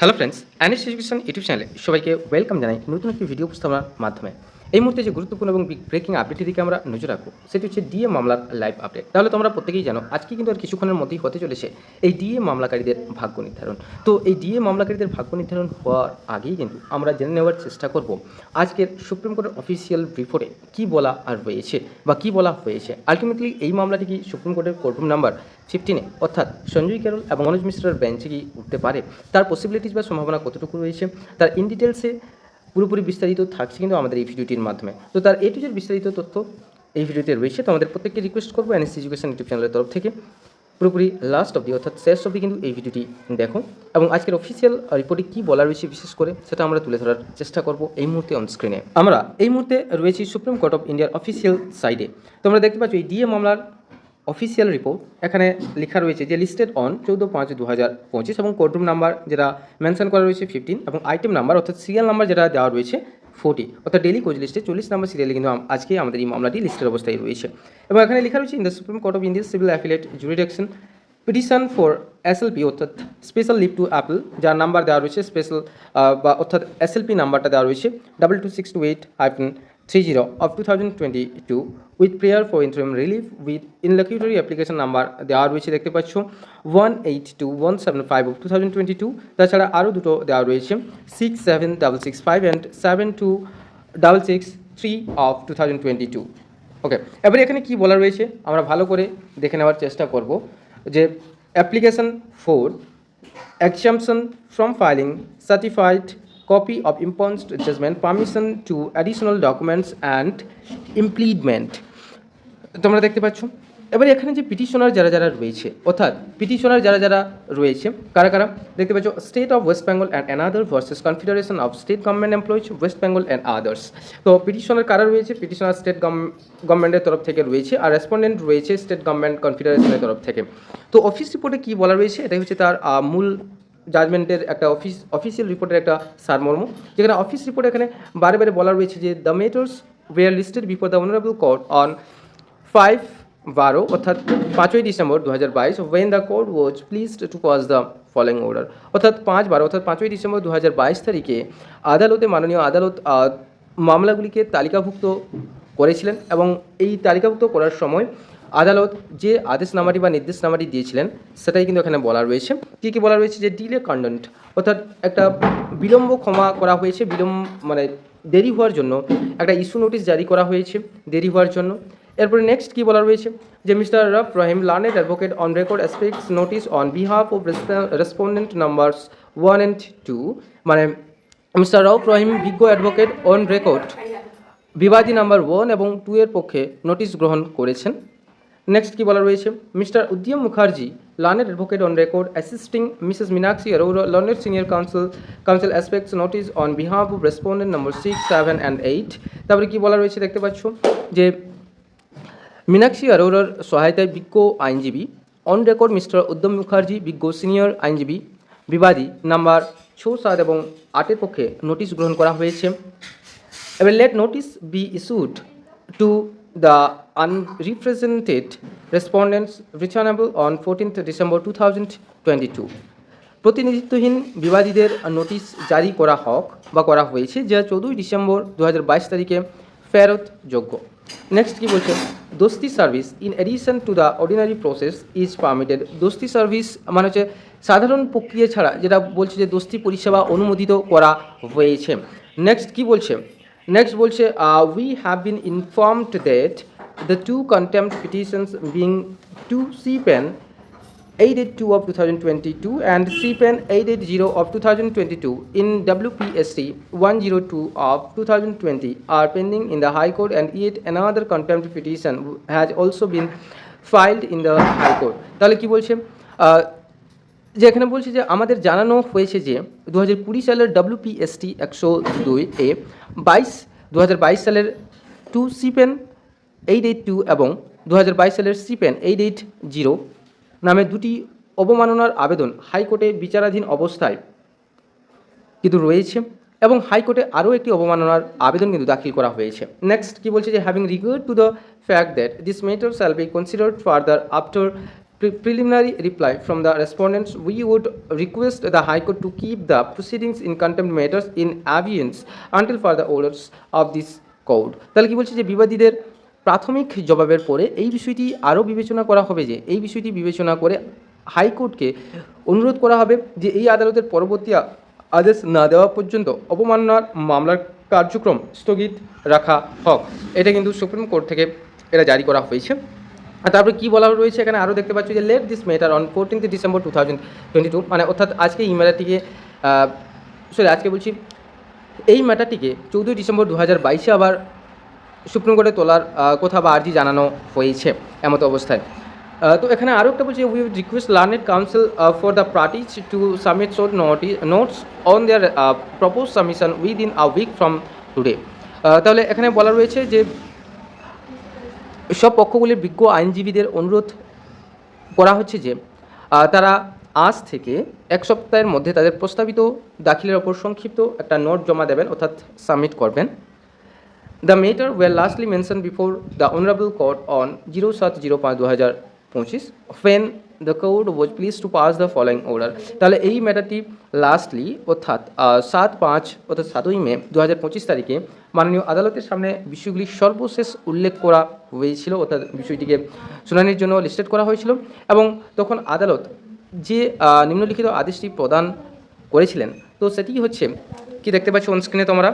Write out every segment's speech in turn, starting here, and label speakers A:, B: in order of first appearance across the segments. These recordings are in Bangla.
A: Hello friends Anis education YouTube চ্যানেলে সবাইকে ওয়েলকাম জানাই নতুন একটি ভিডিও উপস্থাপনার মাধ্যমে। এই মুহূর্তে যে গুরুত্বপূর্ণ এবং ব্রেকিং আপডেটের দিকে আমরা নজর রাখব, সেটি হচ্ছে ডিএ মামলার লাইভ আপডেট তাহলে তোমরা প্রত্যেকেই জানো, আজকে কিন্তু আর কিছুক্ষণের মধ্যেই হতে চলেছে এই ডিএ মামলাকারীদের ভাগ্য নির্ধারণ। তো এই ডিএ মামলাকারীদের ভাগ্য নির্ধারণ হওয়ার আগেই কিন্তু আমরা জেনে নেওয়ার চেষ্টা করব, আজকের সুপ্রিম কোর্টের অফিসিয়াল রিপোর্টে কি বলা আর রয়েছে বা কি বলা হয়েছে। আলটিমেটলি এই মামলাটি কি সুপ্রিম কোর্টের কোর্টরুম নাম্বার ফিফটিনে অর্থাৎ সঞ্জয় কেরল এবং মনোজ মিশ্রের বেঞ্চে কি উঠতে পারে? তার পসিবিলিটিস বা সম্ভাবনা কতটুকু রয়েছে? তার ইন ডিটেলসে পুরোপুরি বিস্তারিত থাকছে কিন্তু আমাদের এই ভিডিওটির মাধ্যমে। তো তার এ টু জেড বিস্তারিত তথ্য এই ভিডিওতে রয়েছে। তো আমাদের প্রত্যেককে রিকোয়েস্ট করব এনএসসি এডুকেশন ইউটিউব চ্যানেলের তরফ থেকে। পুরোপুরি লাস্ট অবধি অর্থাৎ শেষ অবধি কিন্তু এই ভিডিওটি দেখো। এবং আজকের অফিসিয়াল রিপোর্টে কী বলা রয়েছে বিশেষ করে, সেটা আমরা তুলে ধরার চেষ্টা করব এই মুহূর্তে অন স্ক্রিনে আমরা এই মুহূর্তে রয়েছি সুপ্রিম কোর্ট অফ ইন্ডিয়ার অফিসিয়াল সাইডে তোমরা দেখতে পাচ্ছ এই ডিএ মামলার অফিসিয়াল রিপোর্ট এখানে লেখা রয়েছে যে লিস্টেড অন চৌদ্দ পাঁচ দু হাজার পঁচিশ এবং কোর্টরুম নাম্বার যেটা মেনশন করা রয়েছে ফিফটিন এবং আইটেম নাম্বার অর্থাৎ সিরিয়াল নাম্বার যেটা দেওয়া রয়েছে ফোর্টি অর্থাৎ ডেলি কোচ লিস্টে চল্লিশ নাম্বার সিরিয়ালে কিন্তু আজকে আমাদের এই মামলাটি লিস্টের অবস্থায় রয়েছে। এবং এখানে লেখা রয়েছে in the supreme court of India civil appellate jurisdiction petition for SLP অর্থাৎ স্পেশাল লিভ টু অ্যাপল যার নাম্বার দেওয়া রয়েছে স্পেশাল বা অর্থাৎ এসএলপি নাম্বারটা দেওয়া রয়েছে double two six two eight hyphen three zero of two thousand twenty two with prayer for interim relief with interlocutory application number দেওয়া রয়েছে দেখতে পাচ্ছ one eight two one seven five of two thousand twenty two তাছাড়া আরও দুটো দেওয়া রয়েছে six seven double six five and seven two double six three of two thousand twenty two okay এবারে এখানে কি বলা রয়েছে? আমরা ভালো করে দেখে নেওয়ার চেষ্টা করব যে application for exemption from filing certified copy of impugned judgment, permission to additional documents and implement তোমরা দেখতে পাচ্ছ? এবারে এখানে যে পিটিশনার যারা যারা রয়েছে, অর্থাৎ পিটিশনার যারা যারা রয়েছে, কারা কারা? দেখতে পাচ্ছ state of West Bengal and another versus confederation of state government employees West Bengal and others তো পিটিশনার কারা রয়েছে? পিটিশনার স্টেট গভর্নমেন্টের তরফ থেকে রয়েছে, আর রেসপন্ডেন্ট রয়েছে স্টেট গভর্নমেন্ট কনফেডারেশনের তরফ থেকে। তো অফিস রিপোর্টে কী বলা রয়েছে? এটাই হচ্ছে তার মূল জাজমেন্টের একটা অফিস অফিসিয়াল রিপোর্টের একটা সারমর্ম যেখানে অফিস রিপোর্ট এখানে বারে বারে বলা রয়েছে যে the matters were listed before the honourable court on five twelve, অর্থাৎ পাঁচই ডিসেম্বর দু হাজার বাইশ when the court was pleased to pass the following order অর্থাৎ পাঁচ বারো, অর্থাৎ পাঁচই ডিসেম্বর দু হাজার বাইশ তারিখে আদালতে, মাননীয় আদালত মামলাগুলিকে তালিকাভুক্ত করেছিলেন এবং এই তালিকাভুক্ত করার সময় আদালত যে আদেশনামাটি বা নির্দেশনামাটি দিয়েছিলেন, সেটাই কিন্তু এখানে বলা রয়েছে। কী কী বলা রয়েছে? যে ডিলে কন্ডেন্ট, অর্থাৎ একটা বিলম্ব ক্ষমা করা হয়েছে, বিলম্ব মানে দেরি হওয়ার জন্য, একটা ইস্যু নোটিশ জারি করা হয়েছে দেরি হওয়ার জন্য। এরপরে নেক্সট কি বলা রয়েছে? যে mister Rauf Rahim learned advocate on record accepts notice on behalf of respondent numbers one and two মানে মিস্টার রফ রহিম বিজ্ঞ অ্যাডভোকেট অন রেকর্ড বিবাদী নাম্বার ওয়ান এবং টু এর পক্ষে নোটিশ গ্রহণ করেছেন। নেক্সট কি বলা রয়েছে? Mister Udyam Mukherjee learned advocate on record assisting missus Minakshi Arora learned senior counsel counsel accepts notice on behalf of respondent number six seven and eight তারপরে কি বলা রয়েছে দেখতে পাচ্ছ? যে মীনাক্ষী অরোরার সহায়তায় বিজ্ঞ আইনজীবী on record mister Udyam Mukherjee বিজ্ঞ সিনিয়র আইনজীবী, বিবাদী নাম্বার ছ সাত এবং আটের পক্ষে নোটিশ গ্রহণ করা হয়েছে। এবার let notice be issued to the on fourteenth December two thousand twenty two প্রতিনিধিত্বহীন বিবাদীদের নোটিশ জারি করা হোক বা করা হয়েছে, যা চৌদ্দই ডিসেম্বর দু হাজার বাইশ তারিখে ফেরত যোগ্য। নেক্সট কি বলছে? Dasti service in addition to the ordinary process is permitted dasti service মানে হচ্ছে সাধারণ প্রক্রিয়া ছাড়া, যেটা বলছে যে দোস্তি পরিষেবা অনুমোদিত করা হয়েছে। নেক্সট কি বলছে? নেক্সট বলছে we have been informed that two contempt petitions being to C pen 882 of 2022 and CPEN 880 of 2022 in WPSC 102 of 2020 are pending in the High Court and yet another contempt petition has also been filed in the High Court তাহলে কি বলছে যে এখানে বলছে যে আমাদের জানানো হয়েছে যে দু হাজার কুড়ি সালের ডব্লিউপিএসটি একশো দুই এ বাইশ দু সালের to C pen eight eight two এবং দু হাজার বাইশ সালের সিপেন এইট এইট জিরো নামে দুটি অবমাননার আবেদন হাইকোর্টে বিচারাধীন অবস্থায় কিন্তু রয়েছে এবং হাইকোর্টে আরও একটি অবমাননার আবেদন কিন্তু দাখিল করা হয়েছে নেক্সট কি বলছে যে having regard to the fact that this matter shall be considered further after preliminary reply from the respondents, we would request the High Court to keep the proceedings in contempt matters in abeyance until further orders of this code. তাহলে কি বলছে যে বিবাদীদের প্রাথমিক জবাবের পরে এই বিষয়টি আরও বিবেচনা করা হবে যে, এই বিষয়টি বিবেচনা করে হাইকোর্টকে অনুরোধ করা হবে যে, এই আদালতের পরবর্তী আদেশ না দেওয়া পর্যন্ত অবমাননার মামলার কার্যক্রম স্থগিত রাখা হোক। এটা কিন্তু সুপ্রিম কোর্ট থেকে এটা জারি করা হয়েছে। আর তারপরে কী বলা রয়েছে এখানে? আরও দেখতে পাচ্ছি যে let this matter on fourteenth December two thousand twenty two মানে অর্থাৎ আজকে এই ম্যাটারটিকে সরি আজকে বলছি, এই ম্যাটারটিকে চৌদ্দই ডিসেম্বর দু হাজার বাইশে আবার সুপ্রিম কোর্টে তোলার কথা বা আর্জি জানানো হয়েছে এমতো অবস্থায়। তো এখানে আরও একটা বলছে we request learned counsel for the parties to submit short notes on their propose submission within a week from today তাহলে এখানে বলা রয়েছে যে, সব পক্ষগুলির বিজ্ঞ আইনজীবীদের অনুরোধ করা হচ্ছে যে তারা আজ থেকে এক সপ্তাহের মধ্যে তাদের প্রস্তাবিত দাখিলের ওপর সংক্ষিপ্ত একটা নোট জমা দেবেন, অর্থাৎ সাবমিট করবেন। Before the honourable court on zero সাত জিরো পাঁচ দু হাজার পঁচিশ when the court was please to pass the following order তাহলে এই ম্যাটারটি লাস্টলি অর্থাৎ সাত পাঁচ, অর্থাৎ সাতই মে দু হাজার পঁচিশ তারিখে মাননীয় আদালতের সামনে বিষয়গুলি সর্বশেষ উল্লেখ করা হয়েছিল, অর্থাৎ বিষয়টিকে শুনানির জন্য লিস্টেড করা হয়েছিল এবং তখন আদালত যে নিম্নলিখিত আদেশটি প্রদান করেছিলেন, তো সেটি হচ্ছে, কি দেখতে পাচ্ছ অন স্ক্রিনে তোমরা?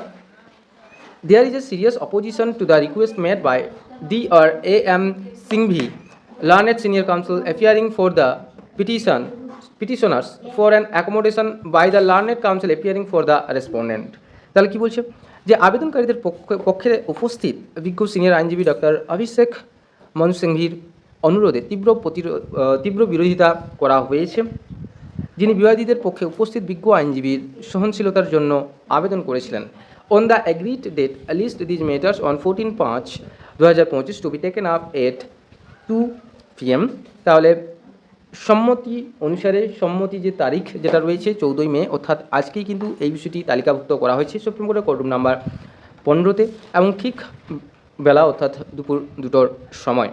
A: There is a serious opposition to the request made by Dr. A.M. Singhvi, learned senior counsel appearing for the petition petitioners for an accommodation by the learned counsel appearing for the respondent. তাহলে কি বলছে যে আবেদনকারীদের পক্ষে উপস্থিত বিজ্ঞ সিনিয়র আইনজীবী ডক্টর অভিষেক মনু সিংভির অনুরোধে তীব্র প্রতিরোধ তীব্র বিরোধিতা করা হয়েছে যিনি বিবাদীদের পক্ষে উপস্থিত বিজ্ঞ আইনজীবীর সহনশীলতার জন্য আবেদন করেছিলেন the agreed date list these matters on fourteen পাঁচ দু হাজার পঁচিশ to be taken up at two PM তাহলে সম্মতি অনুসারে সম্মতি যে তারিখ যেটা রয়েছে চৌদ্দই মে, অর্থাৎ আজকেই কিন্তু এই বিষয়টি তালিকাভুক্ত করা হয়েছে সুপ্রিম কোর্টের কোর্ট রুম নাম্বার পনেরোতে এবং ঠিক বেলা, অর্থাৎ দুপুর দুটোর সময়।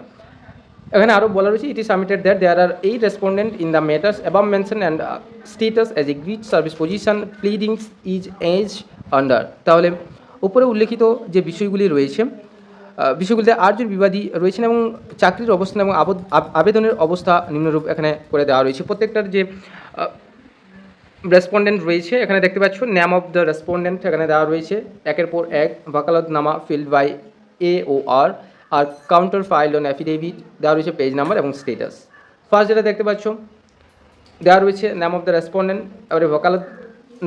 A: এখানে আরও বলা রয়েছে it is submitted that there are এই respondent in the matters above mention and status as agreed service position pleadings is as under তাহলে উপরে উল্লেখিত যে বিষয়গুলি রয়েছে বিষয়গুলিতে আটজন বিবাদী রয়েছেন এবং চাকরির অবস্থান এবং আবদ- আবেদনের অবস্থা নিম্নরূপ এখানে করে দেওয়া রয়েছে। প্রত্যেকটার যে রেসপন্ডেন্ট রয়েছে, এখানে দেখতে পাচ্ছ নেম অফ দ্য রেসপন্ডেন্ট এখানে দেওয়া রয়েছে, একের পর এক vakalatnama filed by A O R R counter file on affidavit দেওয়া রয়েছে পেজ নাম্বার এবং স্টেটাস ফার্স্ট যেটা দেখতে পাচ্ছ, দেওয়া রয়েছে নেম অফ দ্য রেসপন্ডেন্ট এবারে ওয়াকালত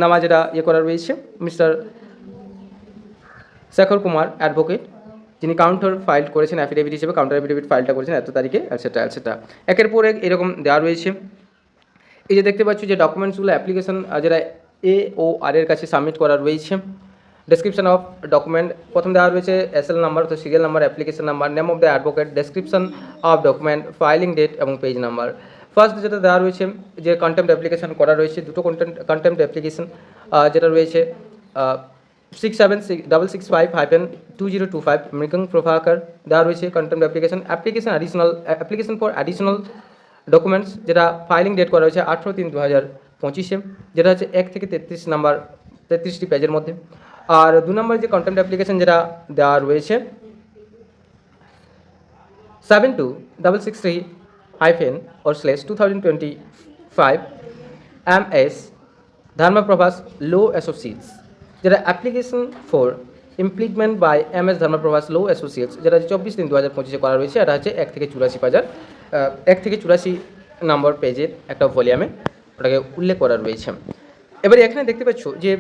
A: নামা যেটা ইয়ে করা রয়েছে মিস্টার শেখর কুমার অ্যাডভোকেট যিনি কাউন্টার ফাইল করেছেন অ্যাফিডেভিট হিসেবে কাউন্টার অ্যাফিডেভিট ফাইলটা করেছেন এত তারিখে অ্যাটসেট্রা অ্যাটসেট্রা একের পর এক এরকম দেওয়া রয়েছে। এই যে দেখতে পাচ্ছ যে ডকুমেন্টসগুলো অ্যাপ্লিকেশন যেটা এ ও আর এর কাছে সাবমিট করা রয়েছে ডেসক্রিপশন অফ ডকুমেন্ট প্রথম দেওয়া রয়েছে এস এল নাম্বার তো serial number application number name of the advocate description of document filing date এবং পেজ নাম্বার ফার্স্ট যেটা দেওয়া রয়েছে, যে কন্টেম্প অ্যাপ্লিকেশন করা রয়েছে, দুটো কন্টেন্ট কন্টেম্প অ্যাপ্লিকেশন যেটা রয়েছে six seven six double six five hyphen two zero two five Mrigank Prabhakar দেওয়া রয়েছে contempt application application additional application for additional documents যেটা ফাইলিং ডেট করা হয়েছে আঠেরো তিন দু হাজার পঁচিশে, যেটা হচ্ছে এক থেকে তেত্রিশ নাম্বার তেত্রিশটি পেজের মধ্যে। আর দু নম্বর যে কন্টেন্ট অ্যাপ্লিকেশন যেটা দেওয়া রয়েছে seven two double six three hyphen or slash two thousand twenty five M S law associates যেটা application for impleadment by M S Dharmaprabhas law associates যেটা চব্বিশ তিন দু হাজার পঁচিশে করা রয়েছে এটা হচ্ছে এক থেকে চুরাশি হাজার এক থেকে চুরাশি নম্বর পেজের একটা ভলিউমে ওটাকে উল্লেখ করা রয়েছে। এবারে এখানে দেখতে পাচ্ছ যে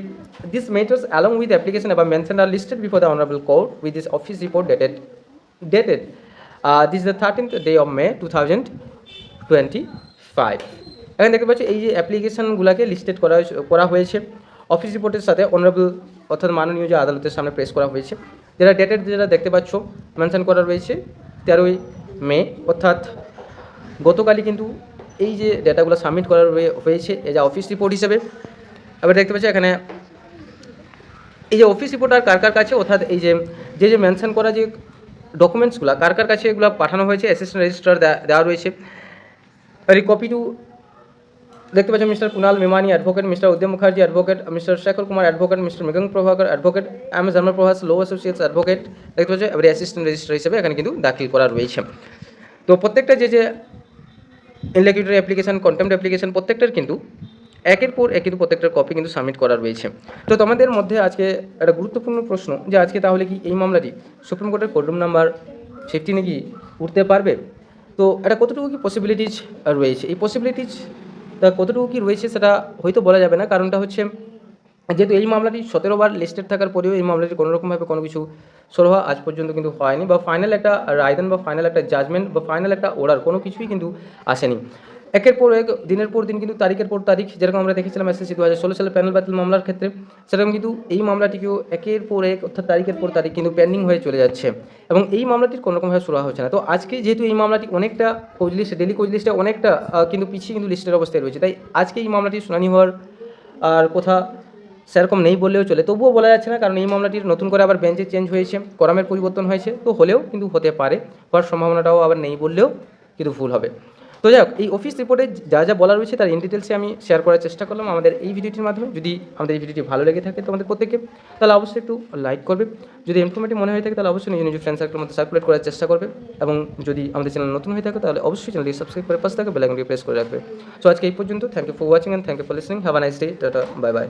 A: this matters along with application এবং mention are listed before the honourable court with this office report dated dated this the thirteenth day of May two thousand twenty five এখানে দেখতে পাচ্ছ এই যে অ্যাপ্লিকেশনগুলোকে লিস্টেড করা করা হয়েছে। অফিস রিপোর্টের সাথে অনারেবল অর্থাৎ মাননীয় যে আদালতের সামনে প্রেস করা হয়েছে। যেটা ডেটেড যেটা দেখতে পাচ্ছ মেনশন করা রয়েছে তেরোই মে, অর্থাৎ গতকালই কিন্তু এই যে ডেটাগুলো সাবমিট করা হয়েছে, এই যে অফিস রিপোর্ট হিসেবে। এবার দেখতে পাচ্ছি এখানে এই যে অফিস রিপোর্ট আর কার কার কাছে অর্থাৎ এই যে যে যে মেনশন করা যে ডকুমেন্টসগুলো কার কার কাছে এগুলো পাঠানো হয়েছে অ্যাসিস্ট্যান্ট রেজিস্ট্রার দেওয়া রয়েছে। রিকপি টু দেখতে পাচ্ছেন mister Kunal Memani advocate mister Udyam Mukherjee advocate mister Shekhar Kumar advocate mister Mrigank Prabhakar advocate M S Prabhas law associates advocate দেখতে পাচ্ছেন, এবারে অ্যাসিস্ট্যান্ট রেজিস্ট্রার হিসেবে এখানে কিন্তু দাখিল করা রয়েছে। তো প্রত্যেকটা যে যে ইলেকট্রিক অ্যাপ্লিকেশন কন্টেম্ট অ্যাপ্লিকেশন প্রত্যেকটার কিন্তু একের পর এক কিন্তু প্রত্যেকটার কপি কিন্তু সাবমিট করা রয়েছে। তো তোমাদের মধ্যে আজকে একটা গুরুত্বপূর্ণ প্রশ্ন, যে আজকে তাহলে কি এই মামলাটি সুপ্রিম কোর্টের কোর্টরুম নাম্বার ফিফটিনে কি উঠতে পারবে? তো এটা কতটুকু কি পসিবিলিটিজ রয়েছে? এই পসিবিলিটিজ কতটুকু কি রয়েছে সেটা হয়তো বলা যাবে না। কারণটা হচ্ছে, যেহেতু এই মামলাটি সতেরো বার লিস্টেড থাকার পরেও এই মামলাটি কোনোরকমভাবে কোনো কিছু সর হওয়া আজ পর্যন্ত কিন্তু হয়নি বা ফাইনাল একটা রায়দান বা ফাইনাল একটা জাজমেন্ট বা ফাইনাল একটা অর্ডার কোনো কিছুই কিন্তু আসেনি। একের পর এক, দিনের পর দিন কিন্তু তারিখের পর তারিখ, যেরকম আমরা দেখেছিলাম এসএসসি দু হাজার ষোলো সালে প্যানেল বাতিল মামলার ক্ষেত্রে, সেরকম কিন্তু এই মামলাটিকেও একের পর এক, অর্থাৎ তারিখের পর তারিখ কিন্তু পেন্ডিং হয়ে চলে যাচ্ছে। এবং এই মামলাটির কোনোরকমভাবে শুরু হচ্ছে না। তো আজকে যেহেতু এই মামলাটি অনেকটা কোচ লিস্টে ডেলি কোচ লিস্টে অনেকটা কিন্তু পিছিয়ে কিন্তু লিস্টের অবস্থায় রয়েছে। তাই আজকে এই মামলাটি শুনানি হওয়ার আর কোথা সেরকম নেই বললেও চলে। তবুও বলা যাচ্ছে না, কারণ এই মামলাটির নতুন করে আবার বেঞ্চে চেঞ্জ হয়েছে, করামের পরিবর্তন হয়েছে। তো হলেও কিন্তু হতে পারে, হওয়ার সম্ভাবনাটাও আবার নেই বললেও কিন্তু ভুল হবে। তো যাই হোক, এই অফিস রিপোর্টে যা যা বলা রয়েছে তার ইন ডিটেলসে আমি শেয়ার করার চেষ্টা করলাম আমাদের এই ভিডিওটির মাধ্যমে। যদি আমাদের এই ভিডিওটি ভালো লেগে থাকে তোমাদের প্রত্যেককে, তাহলে অবশ্যই একটু লাইক করবে। যদি ইনফরমেটিভ মনে হয়ে থাকে, তাহলে অবশ্যই নিজের নিজের ফ্রেন্ড সার্কেলের মধ্যে সার্কুলেট করার চেষ্টা করবে। এবং যদি আমাদের চ্যানেল নতুন হয়ে থাকে, তাহলে অবশ্যই চ্যানেলটি সাবস্ক্রাইব করে পাশে থাকে বেলাইকনটি প্রেস করে রাখবে। সো আজকে এই পর্যন্ত thank you for watching and thank you for listening have a nice day tata bye bye